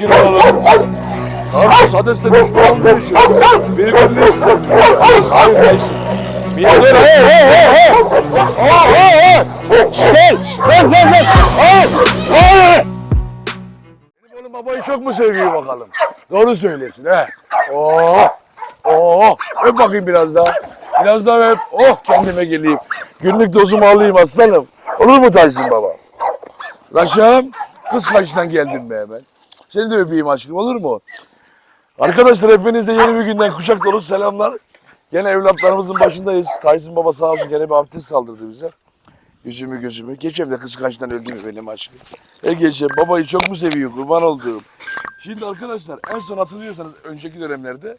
Sakin olalım. Kardeş Hades'le düşman olduğu için birbirini istiyor. Hayır. Bir dur hey hey hey hey. Hey hey. Şşt, Gel gel gel gel. Hayır. Benim oğlum babayı çok mu seviyor bakalım? Doğru söylesin he. Oh. Oh. Öp bakayım biraz daha. Biraz daha öp. Oh kendime geleyim. Günlük dozumu alayım aslanım. Olur mu Tyson baba? Raşam, kız kaçtan geldin be hemen. Seni de öpeyim aşkım olur mu? Arkadaşlar hepinize yeni bir günden kucak dolu selamlar. Gene evlatlarımızın başındayız. Tyson baba sağ olsun gene bir abdest saldırdı bize. Yüzümü gözümü. Geçen de kıskançtan öldü mü benim aşkım? E geçen babayı çok mu seviyor kurban olduğum. Şimdi arkadaşlar en son hatırlıyorsanız önceki dönemlerde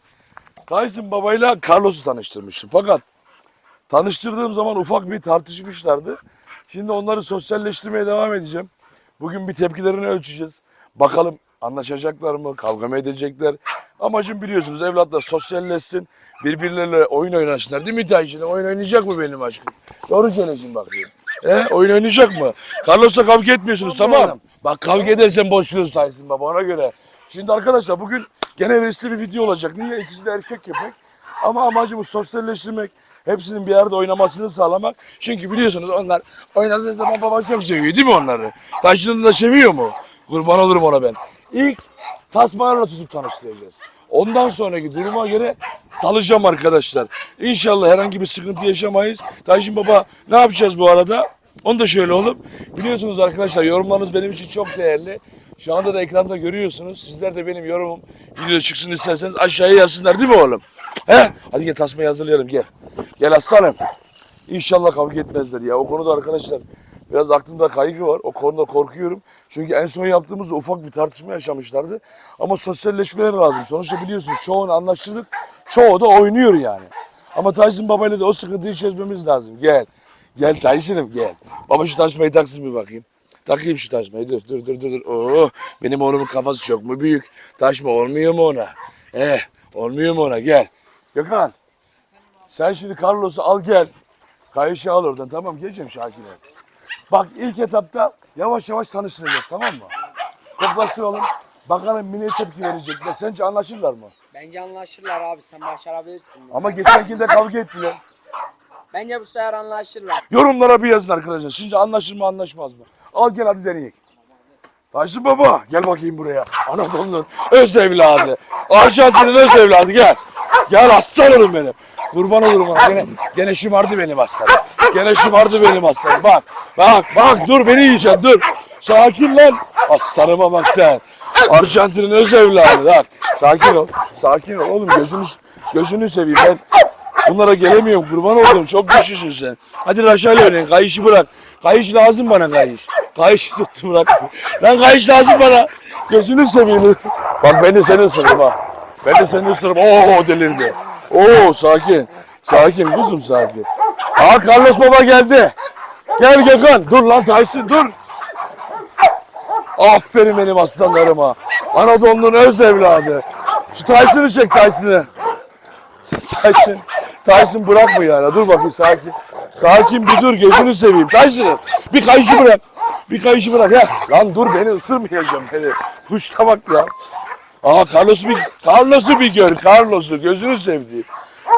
Tyson babayla Carlos'u tanıştırmıştım. Fakat tanıştırdığım zaman ufak bir tartışmışlardı. Şimdi onları sosyalleştirmeye devam edeceğim. Bugün bir tepkilerini ölçeceğiz. Bakalım anlaşacaklar mı, kavga mı edecekler. Amacım biliyorsunuz evlatlar sosyalleşsin, birbirleriyle oyun oynasınlar. Değil mi Tayşin? Oyun oynayacak mı benim aşkım? Doğru söyleyeceğim bakayım. E, oyun oynayacak mı? Carlos'la kavga etmiyorsunuz tamam mı? Bak kavga edersen boşluyoruz Tyson baba ona göre. Şimdi arkadaşlar bugün gene riskli bir video olacak. Niye? İkisi de erkek köpek. Ama amacımız sosyalleştirmek. Hepsinin bir yerde oynamasını sağlamak. Çünkü biliyorsunuz onlar oynadığı zaman baba çok seviyor değil mi onları? Taşını da seviyor mu? Kurban olurum ona ben. İlk tasmalarla tutup tanıştıracağız. Ondan sonraki duruma göre salacağım arkadaşlar. İnşallah herhangi bir sıkıntı yaşamayız. Taşın baba ne yapacağız bu arada? Onu da şöyle oğlum. Biliyorsunuz arkadaşlar yorumlarınız benim için çok değerli. Şu anda da ekranda görüyorsunuz. Sizler de benim yorumum video çıksın isterseniz aşağıya yazsınlar değil mi oğlum? He? Hadi gel tasmayı hazırlayalım gel. Gel aslanım. İnşallah kavga etmezler ya. O konuda arkadaşlar biraz aklımda kaygı var. O konuda korkuyorum. Çünkü en son yaptığımızda ufak bir tartışma yaşamışlardı. Ama sosyalleşmeleri lazım. Sonuçta biliyorsunuz çoğunu anlaştırdık. Çoğu da oynuyor yani. Ama Tyson babayla da o sıkıntıyı çözmemiz lazım. Gel. Gel Tyson'ım gel. Baba şu taşmayı taksın bir bakayım. Takayım şu taşmayı. Dur dur dur dur. dur. Oo, benim oğlumun kafası çok mu büyük? Taşma olmuyor mu ona? Eh, olmuyor mu ona? Gel. Gökhan. Sen şimdi Carlos'u al gel. Kayışı al oradan tamam geleceğim Şakir'e. Bak ilk etapta yavaş yavaş tanıştıracağız tamam mı? Koklaştıralım. Bakalım mini tepki verecekler. Sence anlaşırlar mı? Bence anlaşırlar abi sen başarabilirsin. bunu. Ama geçenkinde kavga ettiler. Bence bu sefer anlaşırlar. Yorumlara bir yazın arkadaşlar. Şimdi anlaşır mı anlaşmaz mı? Al gel hadi deneyek. Taşın baba gel bakayım buraya. Anadolu'nun öz evladı. Arjantin'in öz evladı gel. Gel aslanım benim. Kurban olurum ona. Gene, gene şımardı benim aslanım. Gene şımardı benim aslanım. Bak bak bak dur beni yiyeceksin dur. Sakin lan. Aslanıma bak sen. Arjantin'in öz evladı. Bak sakin ol. Sakin ol oğlum gözünü, gözünü seveyim ben. Bunlara gelemiyorum kurban oldum. Çok güçlüsün sen. Hadi Raşa'yla oynayın. Kayışı bırak. Kayış lazım bana kayış. Kayış tuttu bırak. Lan kayış lazım bana. Gözünü seveyim. Bak ben de seni ısırırım ha. Ben de seni ısırırım. Oo delirdi. Oo sakin. Sakin kuzum sakin. Aa Carlos baba geldi. Gel Gökhan. Dur lan Tyson dur. Aferin benim aslanlarıma. Anadolu'nun öz evladı. Şu Tyson'ı çek Tyson'ı. Tyson, Tyson bırakma yani. Dur bakayım sakin. Sakin bir dur gözünü seveyim. Tyson bir kayışı bırak. Bir kayışı bırak ya. Lan dur beni ısırmayacağım beni. Kuşta bak ya. Aa Carlos'u bir, Carlos'u bir gör. Carlos'u gözünü sevdiğim.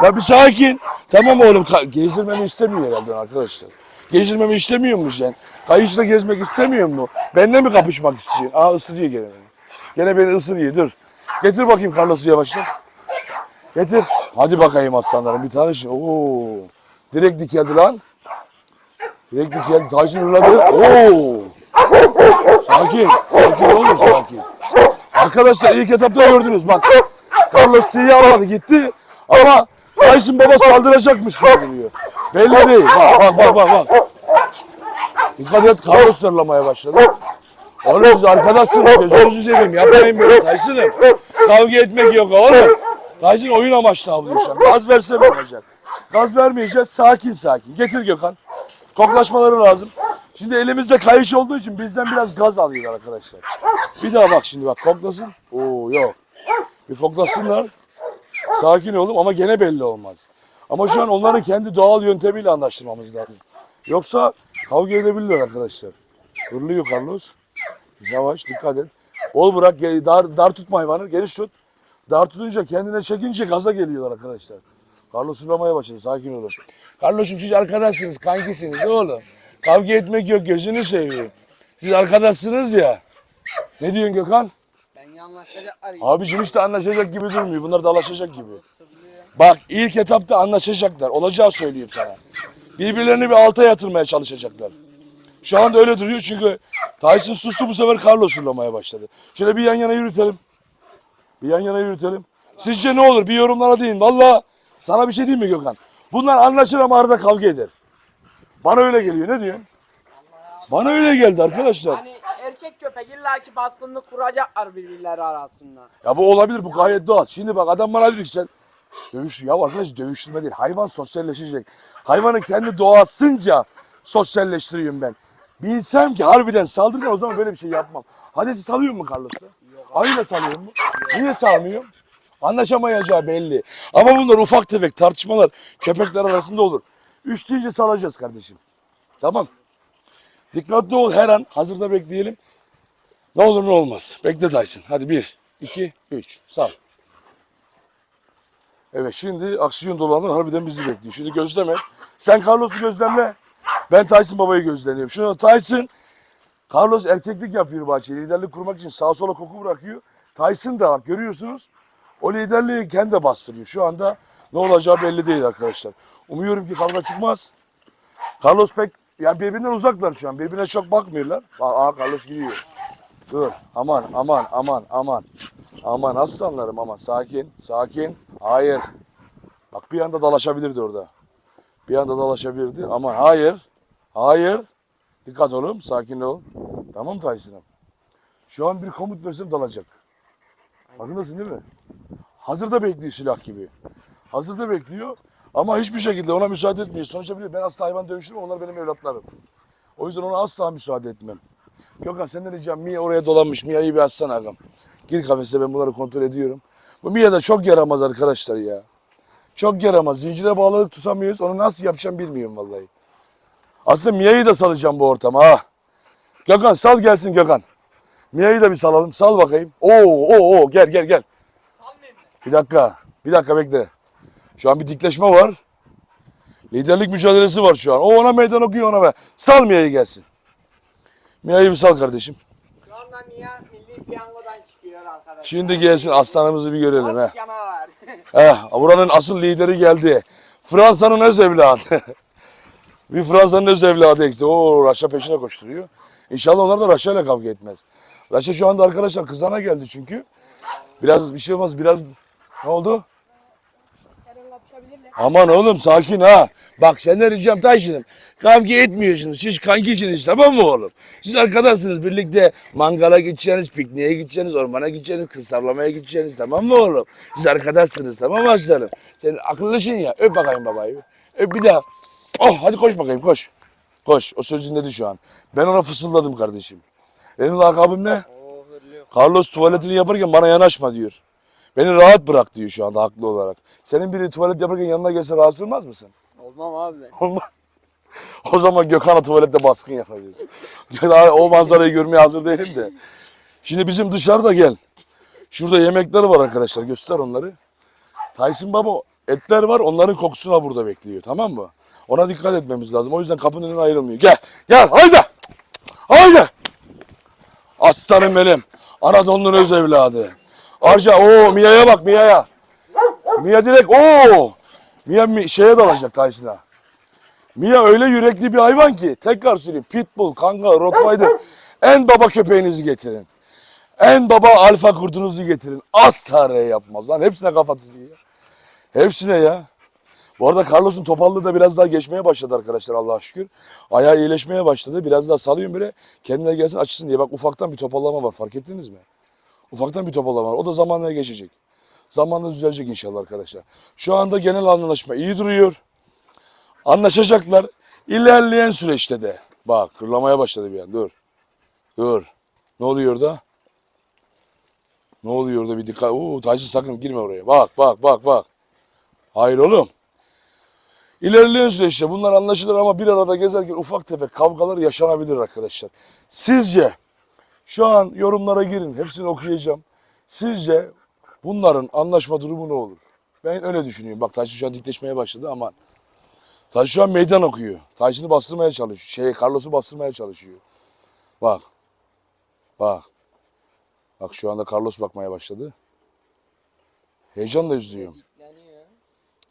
Ya bir sakin. Tamam oğlum gezdirmemi istemiyor herhalde arkadaşlar. Gezdirmemi istemiyor mu sen? Kayışla gezmek istemiyor mu? Benimle mi kapışmak istiyor? Aa ısırıyor gene beni. Gene beni ısırıyor dur. Getir bakayım Carlos'u yavaşla. Getir. Hadi bakayım aslanlarım bir tane şey. Oo. Direkt dikeldi lan. Direkt dikeldi. Tyson hırladı. Oo. Sakin. Sakin oğlum sakin. Arkadaşlar ilk etapta gördünüz bak. Carlos T'yi almadı gitti. Ama Tyson baba saldıracakmış gibi duruyor. Belli değil. Bak bak bak bak. bak. Dikkat et Carlos zırlamaya başladı. Oğlum siz arkadaşsınız gözünüzü seveyim yapmayın böyle Tyson'ım. Kavga etmek yok oğlum. Tyson oyun amaçlı an. Gaz verse mi olacak? Gaz vermeyeceğiz sakin sakin. Getir Gökhan. Koklaşmaları lazım. Şimdi elimizde kayış olduğu için bizden biraz gaz alıyorlar arkadaşlar. Bir daha bak şimdi bak koklasın. Oo yok. Bir koklasınlar. Sakin olun ama gene belli olmaz. Ama şu an onların kendi doğal yöntemiyle anlaştırmamız lazım. Yoksa kavga edebilirler arkadaşlar. Hırlıyor Carlos. Yavaş dikkat et. Bol bırak. Dar, dar tutma hayvanı. Geniş tut. Dar tutunca kendine çekince gaza geliyorlar arkadaşlar. Carlos hırlamaya başladı. Sakin olun. Carlos'um siz arkadaşsınız. Kankisiniz oğlum. Kavga etmek yok. Gözünü seveyim. Siz arkadaşsınız ya. Ne diyorsun Gökhan? Ben anlaşacaklar. Abicim hiç de anlaşacak gibi durmuyor. Bunlar dalaşacak gibi. Bak ilk etapta anlaşacaklar. Olacağı söyleyeyim sana. Birbirlerini bir alta yatırmaya çalışacaklar. Şu anda öyle duruyor çünkü Tyson sustu bu sefer Carlos fırlamaya başladı. Şöyle bir yan yana yürütelim. Bir yan yana yürütelim. Sizce ne olur? Bir yorumlara deyin. Valla sana bir şey diyeyim mi Gökhan? Bunlar anlaşır ama arada kavga eder. Bana öyle geliyor. Ne diyorsun? Bana öyle geldi arkadaşlar. Hani erkek köpek illaki baskınlık kuracaklar birbirleri arasında. Ya bu olabilir bu gayet doğal. Şimdi bak adam bana diyor ki sen dövüş ya arkadaş dövüştürme değil. Hayvan sosyalleşecek. Hayvanı kendi doğasınca sosyalleştiriyorum ben. Bilsem ki harbiden saldırgan o zaman böyle bir şey yapmam. Hades'i salıyor mu Carlos'ta? Ayı da salıyor mu? Niye salmıyor? Anlaşamayacağı belli. Ama bunlar ufak tefek tartışmalar köpekler arasında olur. Üç deyince salacağız kardeşim. Tamam. Dikkatli ol her an. Hazırda bekleyelim. Ne olur ne olmaz. Bekle Tyson. Hadi bir, iki, üç. Sal. Evet şimdi aksiyon dolanlar harbiden bizi bekliyor. Şimdi gözleme. Sen Carlos'u gözlemle. Ben Tyson babayı gözleniyorum. Şimdi Tyson Carlos erkeklik yapıyor bahçeye. Liderlik kurmak için sağa sola koku bırakıyor. Tyson da bak görüyorsunuz. O liderliği kendi bastırıyor. Şu anda ne olacağı belli değil arkadaşlar. Umuyorum ki kavga çıkmaz. Carlos pek yani birbirinden uzaklar şu an. Birbirine çok bakmıyorlar. Aa, aa Carlos gidiyor. Dur. Aman aman aman aman. Aman aslanlarım aman. Sakin. Sakin. Hayır. Bak bir anda dalaşabilirdi orada. Bir anda dalaşabilirdi. Aman hayır. Hayır. Dikkat oğlum. Sakin ol. Tamam Tyson'ım. Şu an bir komut versem dalacak. Farkındasın değil mi? Hazırda bekliyor silah gibi. Hazırda bekliyor. Ama hiçbir şekilde ona müsaade etmiyor. Sonuçta biliyor ben asla hayvan dövüştürmem. Onlar benim evlatlarım. O yüzden ona asla müsaade etmem. Gökhan senden ricam Mia oraya dolanmış. Mia'yı bir açsana ağam. Gir kafese ben bunları kontrol ediyorum. Bu Mia da çok yaramaz arkadaşlar ya. Çok yaramaz. Zincire bağlılık tutamıyoruz. Onu nasıl yapacağım bilmiyorum vallahi. Aslında Mia'yı da salacağım bu ortama ha. Gökhan sal gelsin Gökhan. Mia'yı da bir salalım. Sal bakayım. Oo oo oo gel gel gel. Bir dakika. Bir dakika bekle. Şu an bir dikleşme var. Liderlik mücadelesi var şu an. O ona meydan okuyor ona be. Sal Mia'yı gelsin. Mia'yı bir sal kardeşim. Şu anda Mia milli piyangodan çıkıyor arkadaşlar. Şimdi gelsin aslanımızı bir görelim. Bak canavar. Eh, buranın asıl lideri geldi. Fransa'nın öz evladı. bir Fransa'nın öz evladı ekti. O Raşa peşine koşturuyor. İnşallah onlar da Raşa ile kavga etmez. Raşa şu anda arkadaşlar kızana geldi çünkü. Biraz bir şey olmaz biraz ne oldu? Aman oğlum sakin ha. Bak senden ricam Tayşın'ım. Kavga etmiyorsunuz. Siz kankisiniz tamam mı oğlum? Siz arkadaşsınız. Birlikte mangala gideceksiniz, pikniğe gideceksiniz, ormana gideceksiniz, kız tavlamaya gideceksiniz tamam mı oğlum? Siz arkadaşsınız tamam mı aslanım? Sen akıllısın ya. Öp bakayım babayı. Öp bir daha. Oh hadi koş bakayım koş. Koş. O söz dinledi şu an. Ben ona fısıldadım kardeşim. Benim lakabım ne? Carlos tuvaletini yaparken bana yanaşma diyor. Beni rahat bırak diyor şu anda haklı olarak. Senin biri tuvalet yaparken yanına gelse rahatsız olmaz mısın? Olmam abi. Olmaz. O zaman Gökhan'a tuvalette baskın. Daha o manzarayı görmeye hazır değilim de. Şimdi bizim dışarıda gel. Şurada yemekler var arkadaşlar. Göster onları. Tyson Baba etler var. Onların kokusuna burada bekliyor. Tamam mı? Ona dikkat etmemiz lazım. O yüzden kapının önüne ayrılmıyor. Gel. Gel. Haydi. Haydi. Aslanım benim. Anadolu'nun öz evladı. Arca. o Mia'ya bak Mia'ya. Mia direkt o. Mia mi- şeye dalacak Tyson'a. Mia öyle yürekli bir hayvan ki tekrar söyleyeyim pitbull, kangal, rottweiler en baba köpeğinizi getirin. En baba alfa kurdunuzu getirin. Asla R yapmaz lan. Hepsine kafa tutuyor. Hepsine ya. Bu arada Carlos'un topallığı da biraz daha geçmeye başladı arkadaşlar Allah'a şükür. Ayağı iyileşmeye başladı. Biraz daha salıyorum böyle kendine gelsin açsın diye. Bak ufaktan bir topallama var fark ettiniz mi? Ufaktan bir topallama var. O da zamanla geçecek. Zamanla düzelecek inşallah arkadaşlar. Şu anda genel anlaşma iyi duruyor. Anlaşacaklar. İlerleyen süreçte de. Bak kırlamaya başladı bir an. Dur. Dur. Ne oluyor orada? Ne oluyor orada bir dikkat. Oo Taycı sakın girme oraya. Bak bak bak bak. Hayır oğlum. İlerleyen süreçte bunlar anlaşılır ama bir arada gezerken ufak tefek kavgalar yaşanabilir arkadaşlar. Sizce Şu an yorumlara girin. Hepsini okuyacağım. Sizce bunların anlaşma durumu ne olur? Ben öyle düşünüyorum. Bak Tayşin şu an dikleşmeye başladı aman. Tayşin şu an meydan okuyor. Tayşin'i bastırmaya çalışıyor. Şey, Carlos'u bastırmaya çalışıyor. Bak. Bak. Bak şu anda Carlos bakmaya başladı. Heyecanla izliyorum.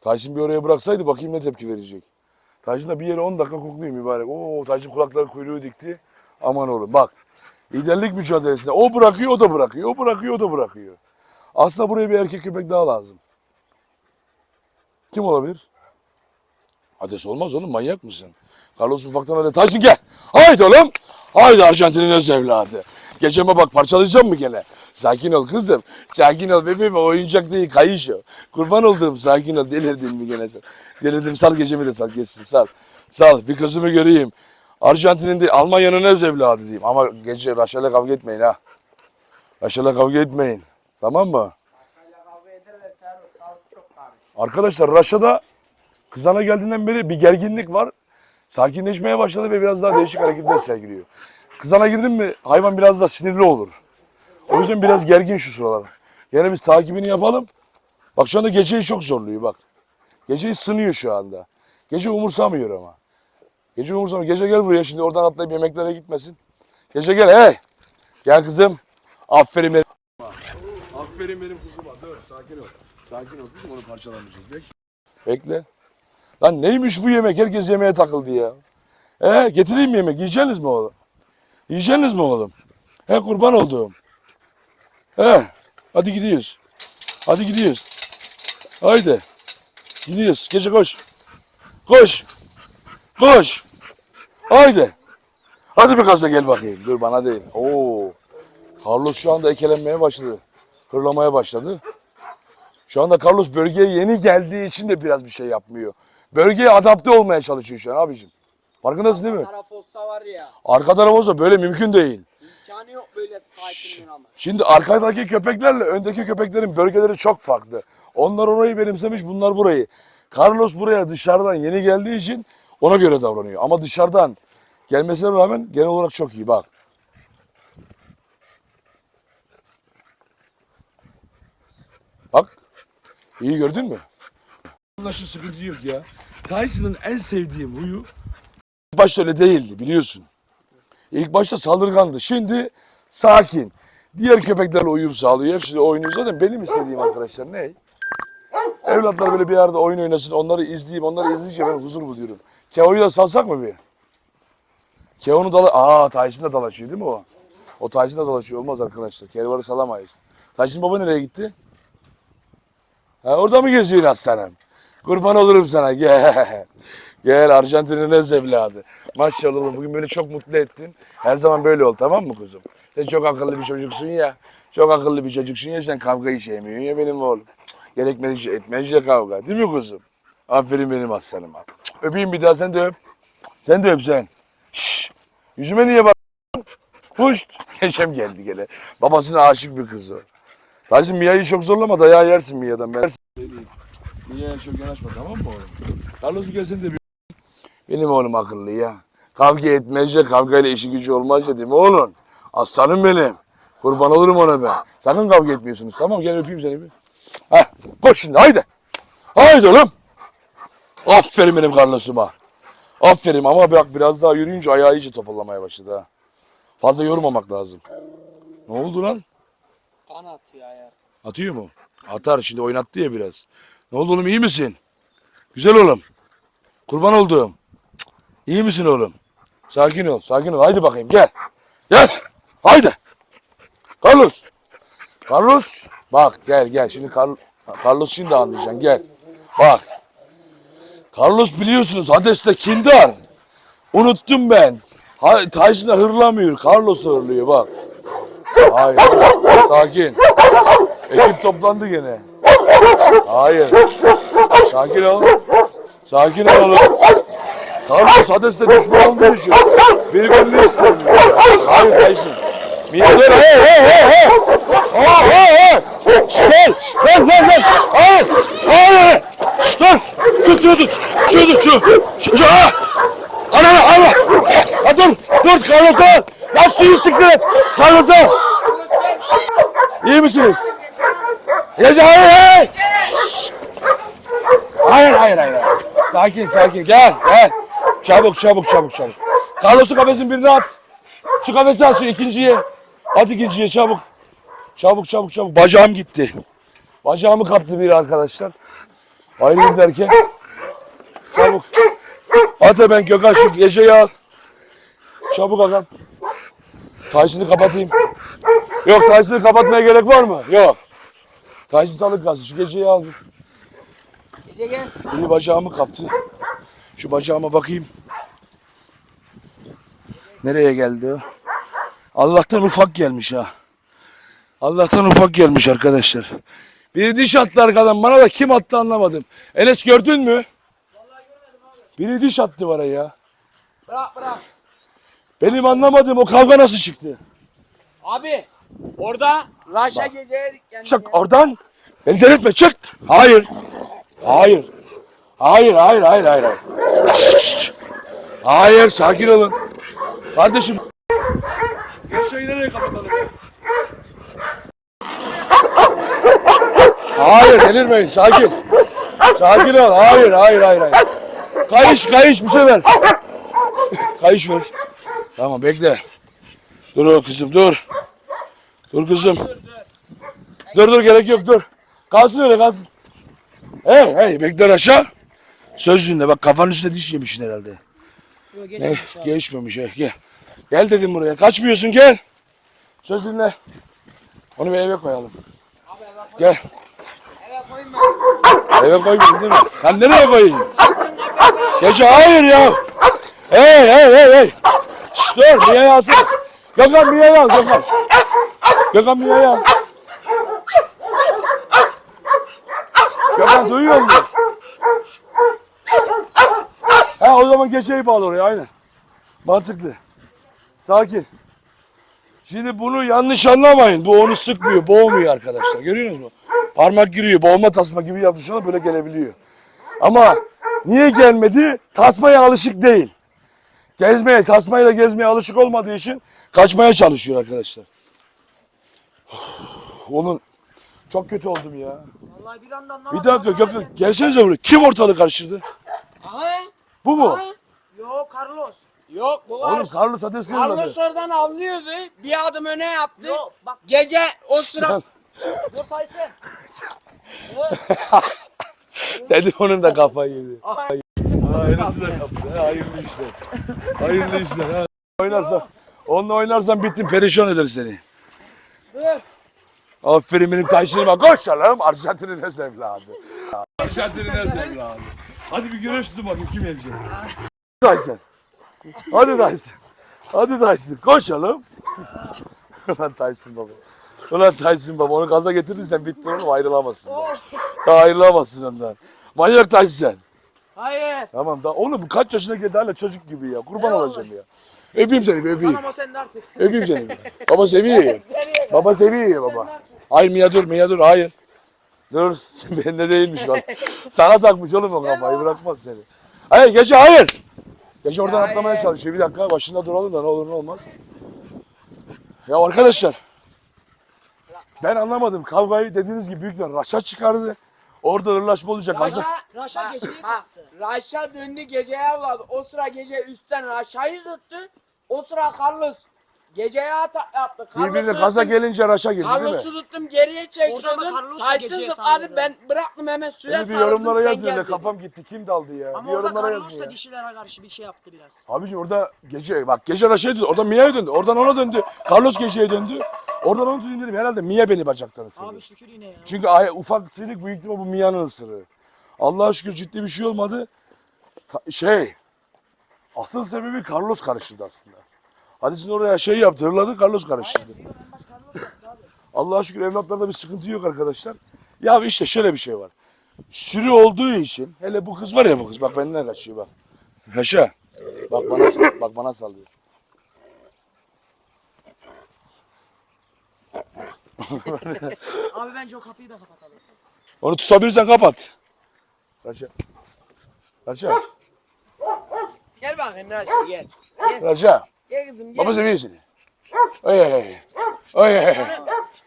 Tayşin bir oraya bıraksaydı bakayım ne tepki verecek. Tayşin de bir yere 10 dakika kokluyor mübarek. Oo Tayşin kulakları kuyruğu dikti. Aman oğlum bak. Liderlik mücadelesinde o bırakıyor o da bırakıyor. O bırakıyor o da bırakıyor. Aslında buraya bir erkek köpek daha lazım. Kim olabilir? Hades olmaz oğlum manyak mısın? Carlos ufaktan öyle Tayşin gel. Haydi oğlum. Haydi Arjantin'in öz evladı. Geceme bak parçalayacağım mı gene? Sakin ol kızım. Sakin ol bebeğim. O oyuncak değil kayış o. Kurban olduğum sakin ol. Delirdin mi gene sen? Delirdim sal gecemi de sal geçsin sal. Sal bir kızımı göreyim. Arjantin'in değil Almanya'nın öz evladı diyeyim. Ama gece Raşel'e kavga etmeyin ha. Raşel'e kavga etmeyin. Tamam mı? Arkadaşlar Raşa'da kızana geldiğinden beri bir gerginlik var. Sakinleşmeye başladı ve biraz daha değişik hareketler sergiliyor. Kızana girdin mi hayvan biraz daha sinirli olur. O yüzden biraz gergin şu sıralar. Yine biz takibini yapalım. Bak şu anda geceyi çok zorluyor bak. Geceyi sınıyor şu anda. Gece umursamıyor ama. Gece umursamıyor. Gece gel buraya şimdi oradan atlayıp yemeklere gitmesin. Gece gel hey. Gel kızım. Aferin benim. Aferin benim kızıma. Dur sakin ol. Sakin ol kızım onu parçalamayacağız. Bekle. Bekle. Lan neymiş bu yemek? Herkes yemeğe takıldı ya. Ee, getireyim mi yemek? Yiyeceksiniz mi oğlum? Yiyeceksiniz mi oğlum? He kurban olduğum. He. Hadi gidiyoruz. Hadi gidiyoruz. Haydi. Gidiyoruz. Gece koş. Koş. Koş. Haydi. Hadi bir gaza gel bakayım. Dur bana değil. Oo. Carlos şu anda ekelenmeye başladı. Hırlamaya başladı. Şu anda Carlos bölgeye yeni geldiği için de biraz bir şey yapmıyor. Bölgeye adapte olmaya çalışıyor şu an abicim. Farkındasın değil mi? Taraf olsa var ya. Arka taraf olsa böyle mümkün değil. imkanı yok böyle sakinliğin ama. Şimdi arkadaki köpeklerle öndeki köpeklerin bölgeleri çok farklı. Onlar orayı benimsemiş, bunlar burayı. Carlos buraya dışarıdan yeni geldiği için ona göre davranıyor. Ama dışarıdan gelmesine rağmen genel olarak çok iyi bak. Bak. İyi gördün mü? Anlaşın sıkıntı yok ya. Tyson'ın en sevdiğim huyu ilk başta öyle değildi biliyorsun. İlk başta saldırgandı. Şimdi sakin. Diğer köpeklerle uyum sağlıyor. Hepsi oynuyor. Zaten benim istediğim arkadaşlar ne? Evlatlar böyle bir yerde oyun oynasın. Onları izleyeyim. Onları izleyince ben huzur buluyorum. Keo'yu da salsak mı bir? Keo'nu dala... Aa Tyson da dalaşıyor değil mi o? O Tyson da dalaşıyor. Olmaz arkadaşlar. Kervarı salamayız. Tyson baba nereye gitti? Ha, orada mı geziyorsun aslanım? Kurban olurum sana. Gel. Gel Arjantin'in öz evladı. Maşallah oğlum, bugün beni çok mutlu ettin. Her zaman böyle ol tamam mı kuzum? Sen çok akıllı bir çocuksun ya. Çok akıllı bir çocuksun ya sen kavgayı sevmiyorsun ya benim oğlum. Gerekmediğince etmeyince kavga değil mi kuzum? Aferin benim aslanıma. Öpeyim bir daha sen de öp. Sen de öp sen. Şşş. Yüzüme niye bak? Puşt. Neşem geldi gene. Babasına aşık bir kız o. Taysin Mia'yı çok zorlama dayağı yersin Mia'dan. Ben... Mia'ya çok yanaşma tamam mı oğlum? Carlos bir gelsin de bir... Benim oğlum akıllı ya. Kavga etmez ya kavgayla işi gücü olmaz ya değil mi oğlum? Aslanım benim. Kurban olurum ona ben. Sakın kavga etmiyorsunuz tamam mı? Gel öpeyim seni bir. Heh, koş şimdi haydi. Haydi oğlum. Aferin benim Carlos'uma. Aferin ama bak biraz daha yürüyünce ayağı iyice topallamaya başladı ha. Fazla yormamak lazım. Ne oldu lan? Kan atıyor ayar. Atıyor mu? Atar şimdi oynattı ya biraz. Ne oldu oğlum iyi misin? Güzel oğlum. Kurban olduğum. İyi misin oğlum? Sakin ol, sakin ol. Haydi bakayım gel. Gel. Haydi. Carlos. Carlos. Bak gel gel. Şimdi Carlos, Carlos şimdi anlayacaksın. Gel. Bak. Carlos biliyorsunuz Hades'te kindar. Unuttum ben. Ha, Tyson'a hırlamıyor. Carlos hırlıyor bak. Hayır. Sakin. Ekip toplandı gene. Hayır. Sakin ol. Sakin ol oğlum. Carlos Hades'le düşman olduğu için birbirini istemiyor. Hayır Tyson. Dur. Hey hey hey hey. Oh hey hey. Gel. Gel gel gel. Hayır. Hayır. Şşt dur. Şunu tut. Şu. Şu. şu. ah! Ana ana. Ha, dur. Dur Carlos dur. Kaç suyu siktir et. Carlos'a. İyi misiniz? Gece hayır hayır. Hayır hayır hayır. Sakin sakin gel gel. Çabuk çabuk çabuk çabuk. Carlos'u kafesin birine at. Şu kafesi at şu ikinciye. At ikinciye çabuk. Çabuk çabuk çabuk. Bacağım gitti. Bacağımı kaptı biri arkadaşlar. Ayrı derken. Çabuk. At hemen Gökhan şu geceyi al. Çabuk Hakan. Tyson'ı kapatayım. Yok Tyson'ı kapatmaya gerek var mı? Yok. Tyson salık kalsın. Şu geceyi al. Gece gel. Biri bacağımı kaptı. Şu bacağıma bakayım. Nereye geldi o? Allah'tan ufak gelmiş ha. Allah'tan ufak gelmiş arkadaşlar. Biri diş attı arkadan. Bana da kim attı anlamadım. Enes gördün mü? Biri diş attı bana ya. Bırak bırak. Benim anlamadığım o kavga nasıl çıktı? Abi orada Raşa geceye diklendi. Çık oradan. Beni delirtme çık. Hayır. Hayır. Hayır hayır hayır hayır. hayır. Sakin olun. Kardeşim. Yaşayı nereye kapatalım? Hayır delirmeyin sakin. Sakin ol. Hayır hayır hayır hayır. Kayış kayış bir şey ver. Kayış ver. Tamam bekle. Dur o kızım dur. Dur kızım. Dur dur gerek yok dur. Kalsın öyle kalsın. Hey hey bekler aşağı. Söz dinle bak kafanın üstüne diş yemişsin herhalde. Ne? Geçmemiş he gel. Gel dedim buraya. Kaçmıyorsun gel. Söz dinle. Onu bir eve koyalım. Gel. Eve koyma. Eve koymayayım değil mi? Ben nereye koyayım? Gece hayır ya. Hey hey hey hey. Şşt dur Mia'yı alsana. Gökhan Mia'yı al Gökhan. Gökhan Mia'yı al. Gökhan duyuyor musun? Ha o zaman geceyi bağlı oraya aynen. Mantıklı. Sakin. Şimdi bunu yanlış anlamayın. Bu onu sıkmıyor, boğmuyor arkadaşlar. Görüyorsunuz mu? Parmak giriyor, boğma tasma gibi yaptı şuna böyle gelebiliyor. Ama niye gelmedi? Tasmaya alışık değil. Gezmeye, tasmayla gezmeye alışık olmadığı için kaçmaya çalışıyor arkadaşlar. Onun çok kötü oldum ya. Vallahi bir anda Bir anlamadım. dakika Gökhan gelsenize buraya. Kim ortalığı karıştırdı? Aha. Bu mu? Yok Carlos. Yok bu var. Oğlum Carlos adresi Carlos yolladı. oradan avlıyordu. Bir adım öne yaptı. Yok bak Gece o sıra dur Tyson. Dedim onun da kafayı yedi. Ha, Enes'i de yaptı. Ha, hayırlı işler. Hayırlı işler. Ha. Oynarsan, onunla oynarsan bittin perişan eder seni. Aferin benim Tayşin'ime koşalım. Arjantin'in es evladı. Arjantin'in es evladı. Hadi bir güreş tutun bakayım kim yenecek. Tyson. Hadi Tyson. Hadi Tyson. Koşalım. Ulan Tyson baba. Ulan Tyson baba onu gaza getirirsen bitti oğlum ayrılamazsın. Daha ayrılamazsın ondan. Manyak Tyson sen. Hayır. Tamam da oğlum bu kaç yaşına geldi hala çocuk gibi ya. Kurban olacağım ya. Öpeyim seni bir öpeyim. Ama sen de artık. Öpeyim seni. bir. Baba seviyor. Baba seviyor baba. Hayır Mia dur Mia dur hayır. Dur bende değilmiş bak. Sana takmış oğlum o kafayı bırakmaz seni. Hayır gece hayır. Gece oradan hayır. atlamaya çalışıyor. Bir dakika başında duralım da ne olur ne olmaz. Ya arkadaşlar. Ben anlamadım. Kavgayı dediğiniz gibi büyükler raşat çıkardı. Orada hırlaşma olacak. Hazır. Raşa, Raşa geceyi ha, Raşa döndü geceye avladı. O sıra gece üstten Raşa'yı tuttu. O sıra Carlos geceye atak yaptı. Birbirine Carlos'u gaza tuttum- gelince raşa girdi değil mi? Carlos'u tuttum geriye çekiyordum. Orada Carlos da Tyson geceye zıpladı ben bıraktım hemen suya Beni bir sarıldım yorumlara sen yazın da geldin. kafam gitti. Kim daldı ya? Ama bir orada yorumlara Carlos yazın da ya. dişilere karşı bir şey yaptı biraz. Abiciğim orada gece bak gece Raşa'ya döndü. Oradan Mia'ya döndü. Oradan ona döndü. Carlos geceye döndü. Oradan onu döndü dedim. Herhalde Mia beni bacaktan ısırdı. Abi şükür yine ya. Çünkü ay, ufak silik büyük ihtimal bu Mia'nın ısırığı. Allah'a şükür ciddi bir şey olmadı. Ta- şey asıl sebebi Carlos karıştırdı aslında. Hadi siz oraya şey yaptı hırladı Carlos karıştırdı. Allah'a şükür evlatlarda bir sıkıntı yok arkadaşlar. Ya işte şöyle bir şey var. Sürü olduğu için hele bu kız var ya bu kız bak benden kaçıyor bak. Yaşa. Bak bana bak bana sallıyor. Abi bence o kapıyı da kapatalım. Onu tutabilirsen kapat. Raşa. Raşa. Gel bakayım Raşa gel. Raşa. Gel kızım gel. Baba seviyor seni. Oy oy oy. Oy oy oy.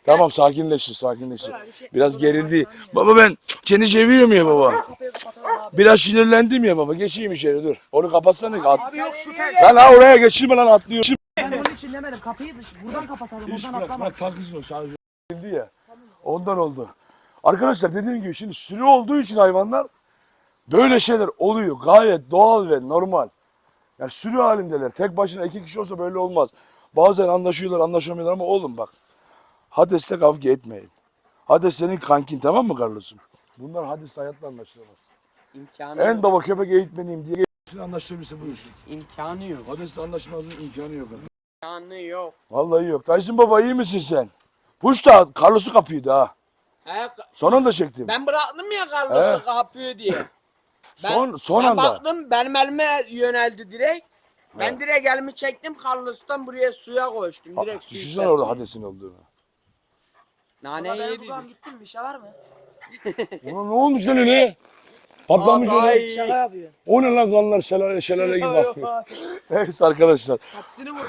Tamam sakinleştir sakinleştir. Biraz gerildi. Baba ben kendi seviyorum ya baba. Biraz sinirlendim ya baba. Geçeyim içeri dur. Onu kapatsana. At. Abi yok şu tel. Lan ha oraya geçirme lan atlıyor. Ben onun için demedim. Kapıyı dış. Buradan kapatalım. Hiç Buradan bırak atlamaz. bırak takılsın o şarjı. Geldi ya. Ondan oldu. Arkadaşlar dediğim gibi şimdi sürü olduğu için hayvanlar böyle şeyler oluyor. Gayet doğal ve normal. Yani sürü halindeler. Tek başına iki kişi olsa böyle olmaz. Bazen anlaşıyorlar anlaşamıyorlar ama oğlum bak. Hades'te kavga etmeyin. Hades senin kankin tamam mı Carlos'um? Bunlar Hades'le hayatta anlaşılamaz. İmkanı En yok. baba köpek eğitmeniyim diye anlaştırmışsa buyursun. İmkanı yok. Hades'le anlaşmazın imkanı yok. İmkanı yok. Vallahi yok. Tyson baba iyi misin sen? Puş da Carlos'u kapıyordu ha. He, Son anda çektim. ben bıraktım ya Carlos'u kapıyor diye. Ben, son son ben anda. baktım benim elime yöneldi direkt. Ben direkt elimi çektim Carlos'tan buraya suya koştum. Direkt suyu Düşünsene orada Hades'in olduğunu. Nane Baba ben yedi. kulağım gittim. Bir şey var mı? Ona ne olmuş öyle? Patlamış Aa, öyle. Şaka yapıyor. O ne lan kanlar şelale şelale gibi bakıyor. Neyse arkadaşlar. Patisini vurdu.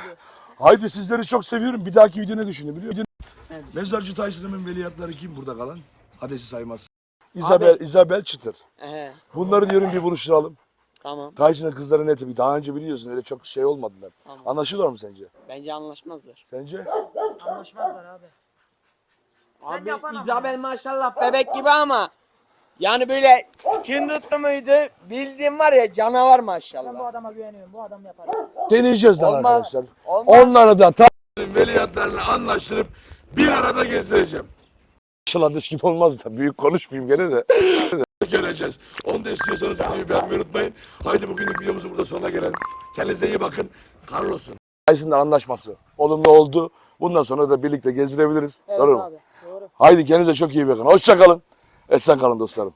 Haydi sizleri çok seviyorum. Bir dahaki video ne düşünün biliyor musun? Evet. Mezarcı Tyson'ın veliahtları kim burada kalan? Hades'i saymaz. Isabel, Isabel Çıtır. He, Bunları diyorum bir buluşturalım. tamam. Tyson'ın kızları ne tabii. Daha önce biliyorsun öyle çok şey olmadılar. Tamam. Anlaşılır mı sence? Bence anlaşmazlar. Sence? Anlaşmazlar abi. Sen Abi yapan ama. İzabel maşallah bebek gibi ama yani böyle kim tuttu muydu bildiğim var ya canavar Ben bu maşallah. adama güveniyorum. Bu adam yapar. Deneyeceğiz lan Olmaz. arkadaşlar. Olmaz. Onları da Tyson'ın veliahtlarını anlaştırıp bir arada gezdireceğim. Dış gibi olmaz da büyük konuşmayayım gene de. Göreceğiz. Onu da istiyorsanız videoyu beğenmeyi unutmayın. Haydi bugünlük videomuzun burada sonuna gelelim. Kendinize iyi bakın. Carlos'un. Tyson'la anlaşması olumlu oldu. Bundan sonra da birlikte gezdirebiliriz. Evet Doğru mu? abi. Doğru. Haydi kendinize çok iyi bakın. Hoşça kalın. Esen kalın dostlarım.